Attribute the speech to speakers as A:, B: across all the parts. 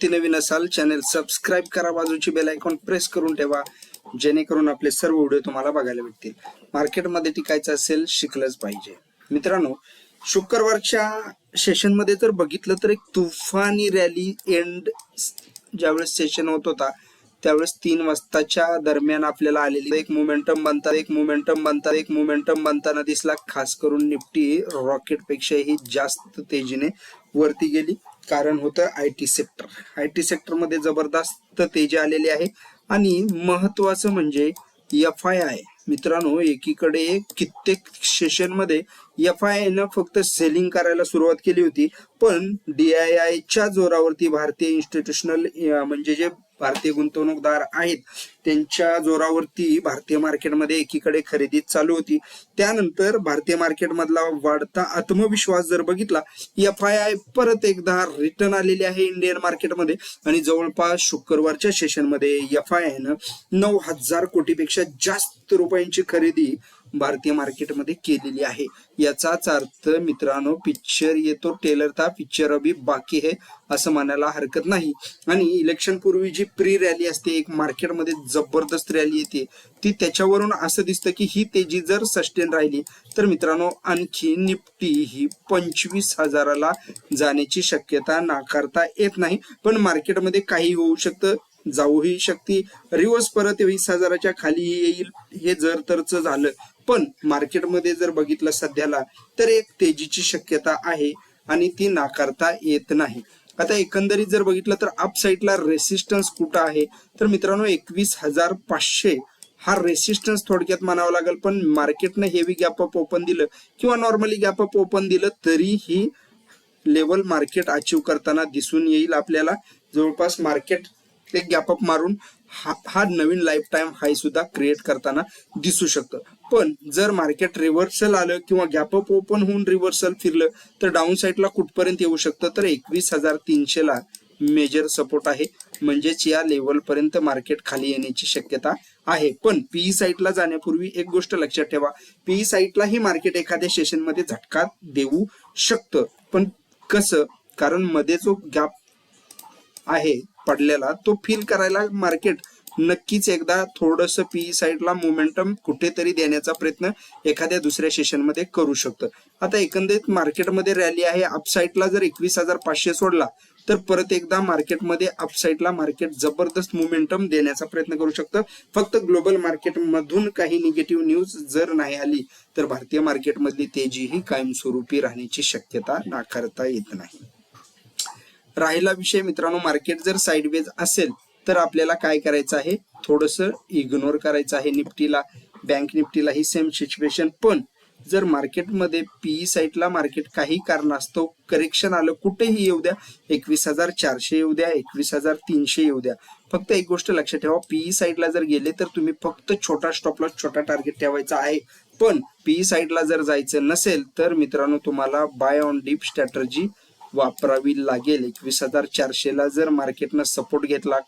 A: वरती नवीन असाल channel subscribe करा बाजूची बेल आयकॉन प्रेस करून ठेवा जेणेकरून आपले सर्व व्हिडिओ तुम्हाला बघायला भेटतील. मार्केटमध्ये टिकायचं असेल शिकलंच पाहिजे. मित्रांनो शुक्रवारच्या सेशनमध्ये जर बघितलं तर एक तुफानी रॅली एंड ज्यावेळेस सेशन होत होता त्यावेळेस तीन वाजताच्या दरम्यान आपल्याला आलेली एक मोमेंटम बनता एक मोमेंटम बनता एक मोमेंटम बनताना दिसला खास करून निफ्टी रॉकेट पेक्षाही जास्त तेजीने वरती गेली. कारण होतं I T sector I T सेक्टरमध्ये जबरदस्त तेजी आलेली आहे. आणि महत्वाचं म्हणजे एफ आय आय. मित्रांनो एकीकडे कित्येक सेशनमध्ये एफ आय न फक्त सेलिंग करायला सुरुवात केली होती. पण डी आय आयच्या जोरावरती भारतीय इन्स्टिट्यूशनल म्हणजे जे भारतीय गुंतवणूकदार आहेत. त्यांच्या जोरावरती भारतीय मार्केटमध्ये एकीकडे खरेदी चालू होती. त्यानंतर भारतीय मार्केटमधला वाढता आत्मविश्वास जर बघितला एफ आय आय परत एकदा रिटर्न आलेली आहे इंडियन मार्केटमध्ये आणि जवळपास शुक्रवारच्या सेशनमध्ये एफ आय आयनं नऊ हजार कोटीपेक्षा जास्त रुपयांची खरेदी भारतीय मार्केटमध्ये केलेली आहे. याचाच अर्थ मित्रांनो पिक्चर येतो टेलर था पिक्चर अभी बाकी है असं म्हणायला हरकत नाही. आणि इलेक्शन पूर्वी जी प्री रॅली असते एक मार्केटमध्ये जबरदस्त रॅली येते ती त्याच्यावरून असं दिसतं की ही तेजी जर सस्टेन राहिली तर मित्रांनो आणखी निफ्टी ही पंचवीस हजाराला जाण्याची शक्यता नाकारता येत नाही. पण मार्केटमध्ये काही होऊ शकतं जाऊही शकते. रिवर्स परत वीस हजाराच्या खाली येईल हे जर तरच झालं पण मार्केटमध्ये जर बघितलं सध्याला तर एक तेजीची शक्यता आहे आणि ती नाकारता येत नाही. आता एकंदरीत जर बघितलं तर अप साईडला रेसिस्टन्स कुठं आहे? तर मित्रांनो एकवीस हजार पाचशे हा रेसिस्टन्स थोडक्यात म्हणावा लागेल पण मार्केटनं हेवी गॅप अप ओपन दिलं किंवा नॉर्मली गॅप अप ओपन दिलं तरीही लेवल मार्केट अचीव करताना दिसून येईल आपल्याला. जवळपास मार्केट एक गॅप अप मारून हा हा नवीन लाईफ टाईम हाय सुद्धा क्रिएट करताना दिसू शकतं. पण जर मार्केट रिव्हर्सल आलं किंवा गॅप अप ओपन होऊन रिव्हर्सल फिरलं तर डाऊन साईडला कुठपर्यंत येऊ शकतं? तर एकवीस हजार तीनशे ला मेजर सपोर्ट आहे. म्हणजेच या लेवल पर्यंत मार्केट खाली येण्याची शक्यता आहे. पण पीई साईटला जाण्यापूर्वी एक गोष्ट लक्षात ठेवा. पीई साईटला ही मार्केट एखाद्या सेशनमध्ये झटका देऊ शकतं. पण कसं? कारण मध्ये जो गॅप आहे पडलेला तो फील करायला मार्केट नक्कीच एकदा थोडस पी साईडला मोमेंटम कुठेतरी देण्याचा प्रयत्न एखाद्या दुसऱ्या सेशनमध्ये करू शकतो. आता एकंदरीत मार्केटमध्ये रॅली आहे अपसाईडला जर एकवीस हजार पाचशे सोडला तर परत एकदा मार्केटमध्ये अपसाईडला मार्केट जबरदस्त मोमेंटम देण्याचा प्रयत्न करू शकतं. फक्त ग्लोबल मार्केट मधून काही निगेटिव्ह न्यूज जर नाही आली तर भारतीय मार्केटमधली तेजी ही कायमस्वरूपी राहण्याची शक्यता नाकारता येत नाही. राहिला विषय मित्रांनो मार्केट जर साईडवेज असेल तर आपल्याला काय करायचं आहे? थोडस इग्नोर करायचं आहे निफ्टीला. बँक निफ्टीला ही सेम सिच्युएशन पण जर मार्केटमध्ये पीई साईटला मार्केट काही कारणास्तव करेक्शन आलं कुठेही येऊ द्या. एकवीस हजार चारशे येऊ द्या एकवीस हजार तीनशे येऊ द्या. फक्त एक गोष्ट लक्षात ठेवा पीई साईडला जर गेले तर तुम्ही फक्त छोटा स्टॉपला छोटा टार्गेट ठेवायचा आहे. पण पीई साईडला जर जायचं नसेल तर मित्रांनो तुम्हाला बाय ऑन डीप स्ट्रॅटर्जी वापरावी लागेल. एकवीस हजार चारशेला जर मार्केटनं सपोर्ट घेतला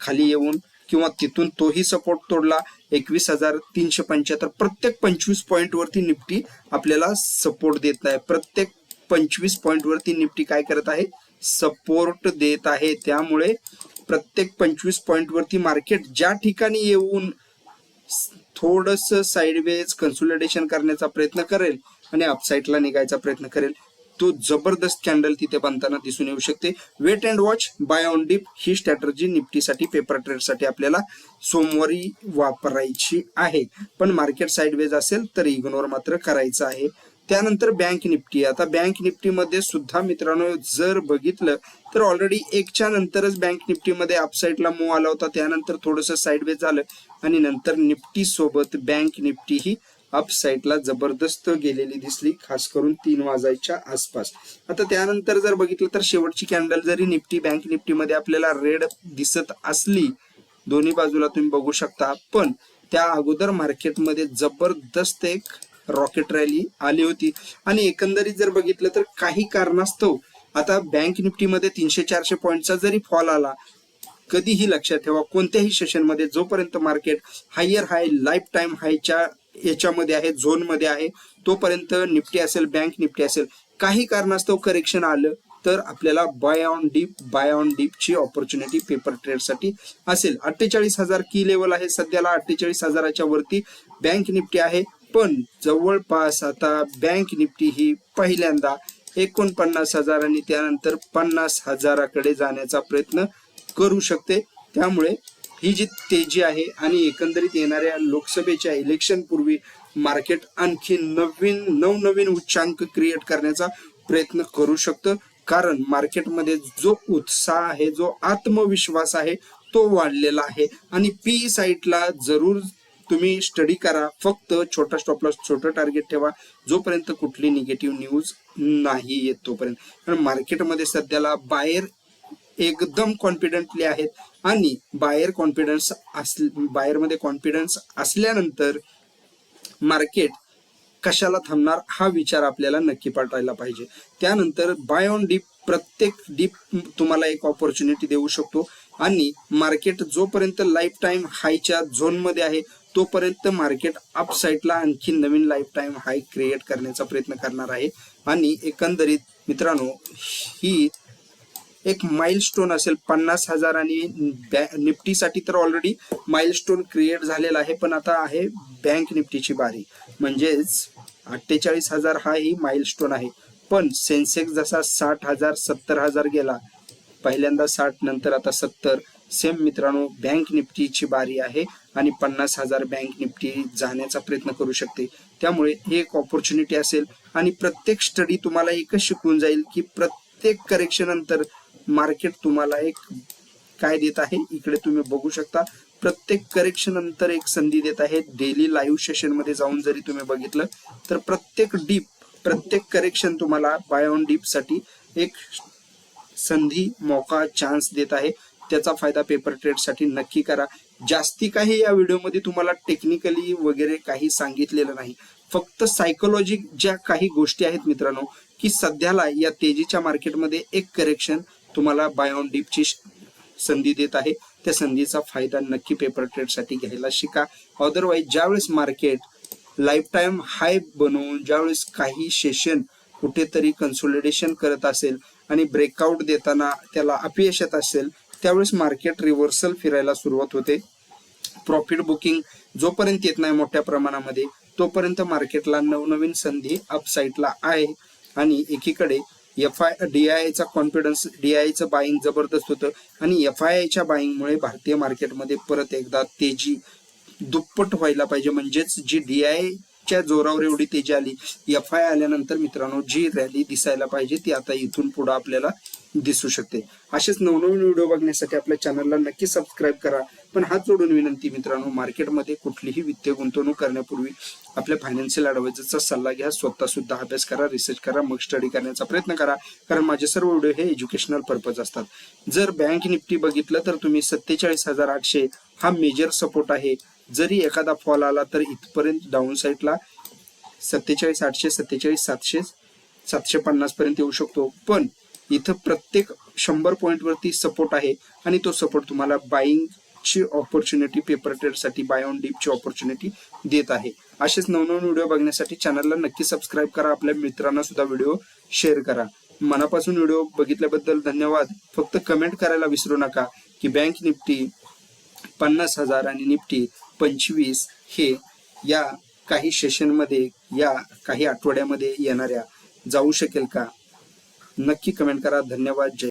A: खाली येऊन किंवा तिथून तोही सपोर्ट तोडला एकवीस हजार तीनशे पंच्याहत्तर प्रत्येक पंचवीस पॉईंटवरती निफ्टी आपल्याला सपोर्ट देत आहे प्रत्येक पंचवीस पॉईंटवरती निफ्टी काय करत आहे? सपोर्ट देत आहे. त्यामुळे प्रत्येक पंचवीस पॉईंटवरती मार्केट ज्या ठिकाणी येऊन थोडस साईडवेज कन्सुलिडेशन करण्याचा प्रयत्न करेल आणि अपसाईडला निघायचा प्रयत्न करेल तो जबरदस्त कॅन्डल तिथे बनताना दिसून येऊ शकते. Wait and watch buy on dip he strategy निफ्टीसाठी पेपर ट्रेडसाठी आपल्याला सोमवारी वापरायची आहे. पण मार्केट साईडवेज असेल तर इग्नोर मात्र करायचं आहे. त्यानंतर बँक निफ्टी. आता बँक निफ्टीमध्ये सुद्धा मित्रांनो जर बघितलं तर ऑलरेडी एकच्या नंतरच बँक निफ्टीमध्ये अपसाईडला मूव आला होता. त्यानंतर थोडंसं साईडवेज झालं आणि नंतर निफ्टी सोबत बँक निफ्टी ही अप साईडला जबरदस्त गेलेली दिसली खास करून तीन वाजायच्या आसपास. आता त्यानंतर जर बघितलं तर शेवटची कॅन्डल जरी निफ्टी बँक निफ्टीमध्ये आपल्याला रेड दिसत असली दोन्ही बाजूला तुम्ही बघू शकता. पण त्या अगोदर मार्केटमध्ये जबरदस्त एक रॉकेट रॅली आली होती. आणि एकंदरीत जर बघितलं तर काही कारणास्तव आता बँक निफ्टीमध्ये तीनशे चारशे पॉईंटचा जरी फॉल आला कधीही लक्षात ठेवा कोणत्याही सेशनमध्ये जोपर्यंत market higher high life time हायच्या याच्यामध्ये आहे झोनमध्ये आहे तोपर्यंत निफ्टी असेल बँक निफ्टी असेल काही कारणास्तव करेक्शन आलं तर आपल्याला buy on dip buy on डीपची opportunity paper ट्रेडसाठी असेल. अठ्ठेचाळीस हजार की लेवल आहे सध्याला अठ्ठेचाळीस हजाराच्या वरती बँक निफ्टी आहे पण जवळपास आता बँक निफ्टी ही पहिल्यांदा एकोणपन्नास हजार आणि त्यानंतर पन्नास हजाराकडे जाण्याचा प्रयत्न करू शकते. त्यामुळे ही जी तेजी आहे आणि एकंदरीत येणाऱ्या लोकसभेच्या इलेक्शन पूर्वी मार्केट आणखी नवीन नवनवीन उच्चांक क्रिएट करण्याचा प्रयत्न करू शकतं. कारण मार्केटमध्ये जो उत्साह आहे जो आत्मविश्वास आहे तो वाढलेला आहे. आणि पी साईटला जरूर तुम्ही स्टडी करा. फक्त छोटा स्टॉपला छोटं टार्गेट ठेवा. जोपर्यंत कुठली निगेटिव्ह न्यूज नाही येत तोपर्यंत. कारण मार्केटमध्ये सध्याला बाहेर एकदम कॉन्फिडंटली आहेत. आणि बाहेर कॉन्फिडन्स अस बाहेरमध्ये कॉन्फिडन्स असल्यानंतर मार्केट कशाला थांबणार हा विचार आपल्याला नक्की पाठवायला पाहिजे. त्यानंतर बाय ऑन डीप प्रत्येक डीप तुम्हाला एक ऑपॉर्च्युनिटी देऊ शकतो. आणि मार्केट जोपर्यंत लाईफ टाईम हायच्या झोनमध्ये आहे तोपर्यंत मार्केट अप साईडला आणखी नवीन लाईफ टाईम हाय क्रिएट करण्याचा प्रयत्न करणार आहे. आणि एकंदरीत मित्रांनो ही एक माइलस्टोन असेल पन्नास हजार आणि निफ्टीसाठी तर ऑलरेडी माइलस्टोन क्रिएट झालेला आहे पण आता आहे बँक निफ्टीची बारी. म्हणजेच अठ्ठेचाळीस हजार हा ही माइलस्टोन आहे. पण सेन्सेक्स जसा साठ हजार सत्तर हजार गेला पहिल्यांदा साठ नंतर आता सत्तर सेम मित्रांनो बँक निफ्टीची बारी आहे आणि पन्नास हजार बँक निफ्टी जाण्याचा प्रयत्न करू शकते. त्यामुळे ही एक ऑपॉर्च्युनिटी असेल आणि प्रत्येक स्टडी तुम्हाला एकच शिकून जाईल की प्रत्येक करेक्शन नंतर मार्केट तुम्हाला एक काय देत आहे इकडे तुम्ही बघू शकता. प्रत्येक करेक्शन नंतर एक संधी देत आहे. डेली लाईव्ह सेशनमध्ये जाऊन जरी तुम्ही बघितलं तर प्रत्येक डीप प्रत्येक करेक्शन तुम्हाला बाय ऑन डीपसाठी एक संधी मौका चान्स देत आहे. त्याचा फायदा पेपर ट्रेडसाठी नक्की करा. जास्ती काही या व्हिडिओमध्ये तुम्हाला टेक्निकली वगैरे काही सांगितलेलं नाही. फक्त सायकोलॉजिक ज्या काही गोष्टी आहेत मित्रांनो की सध्याला या तेजीच्या मार्केटमध्ये एक करेक्शन तुम्हाला बाय ऑन डीपची संधी देत आहे. त्या संधीचा फायदा नक्की पेपर ट्रेडसाठी घ्यायला शिका. अदरवाईज ज्यावेळेस मार्केट लाईफ टाईम हाय बनवून ज्यावेळेस काही सेशन कुठेतरी कन्सोलिडेशन करत असेल आणि ब्रेकआउट देताना त्याला अपयश येत असेल त्यावेळेस मार्केट रिव्हर्सल फिरायला सुरुवात होते. प्रॉफिट बुकिंग जोपर्यंत येत नाही मोठ्या प्रमाणामध्ये तोपर्यंत मार्केटला नवनवीन संधी अपसाईटला आहे. आणि एकीकडे एफ आय डी आय चा कॉन्फिडन्स डी आयचं बाईंग जबरदस्त होतं. आणि एफ आय आयच्या बाईंगमुळे भारतीय मार्केटमध्ये परत एकदा तेजी दुप्पट व्हायला पाहिजे. म्हणजेच जी डी आय च्या जोरावर एवढी तेजी आली एफ आय आल्यानंतर मित्रांनो जी रॅली दिसायला पाहिजे ती आता इथून पुढे आपल्याला दिसू शकते. असेच नवनवीन व्हिडिओ बघण्यासाठी आपल्या चॅनलला नक्की सबस्क्राईब करा. पण हात जोडून विनंती मित्रांनो मार्केटमध्ये कुठलीही वित्तीय गुंतवणूक करण्यापूर्वी आपल्या फायनान्शियल अडवायझरचा सल्ला घ्या. स्वतः सुद्धा अभ्यास करा रिसर्च करा मग स्टडी करण्याचा प्रयत्न करा. कारण माझे सर्व व्हिडिओ हे एज्युकेशनल पर्पज असतात. जर बँक निफ्टी बघितलं तर तुम्ही सत्तेचाळीस हजार आठशे हा मेजर सपोर्ट आहे. जरी एखादा फॉल आला तर इथपर्यंत डाऊन साईडला सत्तेचाळीस आठशे सत्तेचाळीस सातशे सातशे पन्नास पर्यंत येऊ शकतो. पण इथं प्रत्येक शंभर पॉईंट वरती सपोर्ट आहे आणि तो सपोर्ट तुम्हाला बाईंग ची ऑपॉर्च्युनिटी पेपर ट्रेडसाठी बाय ऑन डीपची ऑपॉर्च्युनिटी देत आहे. असेच नवनवीन व्हिडिओ बघण्यासाठी चॅनलला नक्की सबस्क्राईब करा. आपल्या मित्रांना सुद्धा व्हिडिओ शेअर करा. मनापासून व्हिडिओ बघितल्याबद्दल धन्यवाद. फक्त कमेंट करायला विसरू नका की बँक निफ्टी पन्नास हजार आणि निफ्टी पंचवीस हे या काही सेशनमध्ये या काही आठवड्यामध्ये येणाऱ्या जाऊ शकेल का? नक्की कमेंट करा. धन्यवाद. जय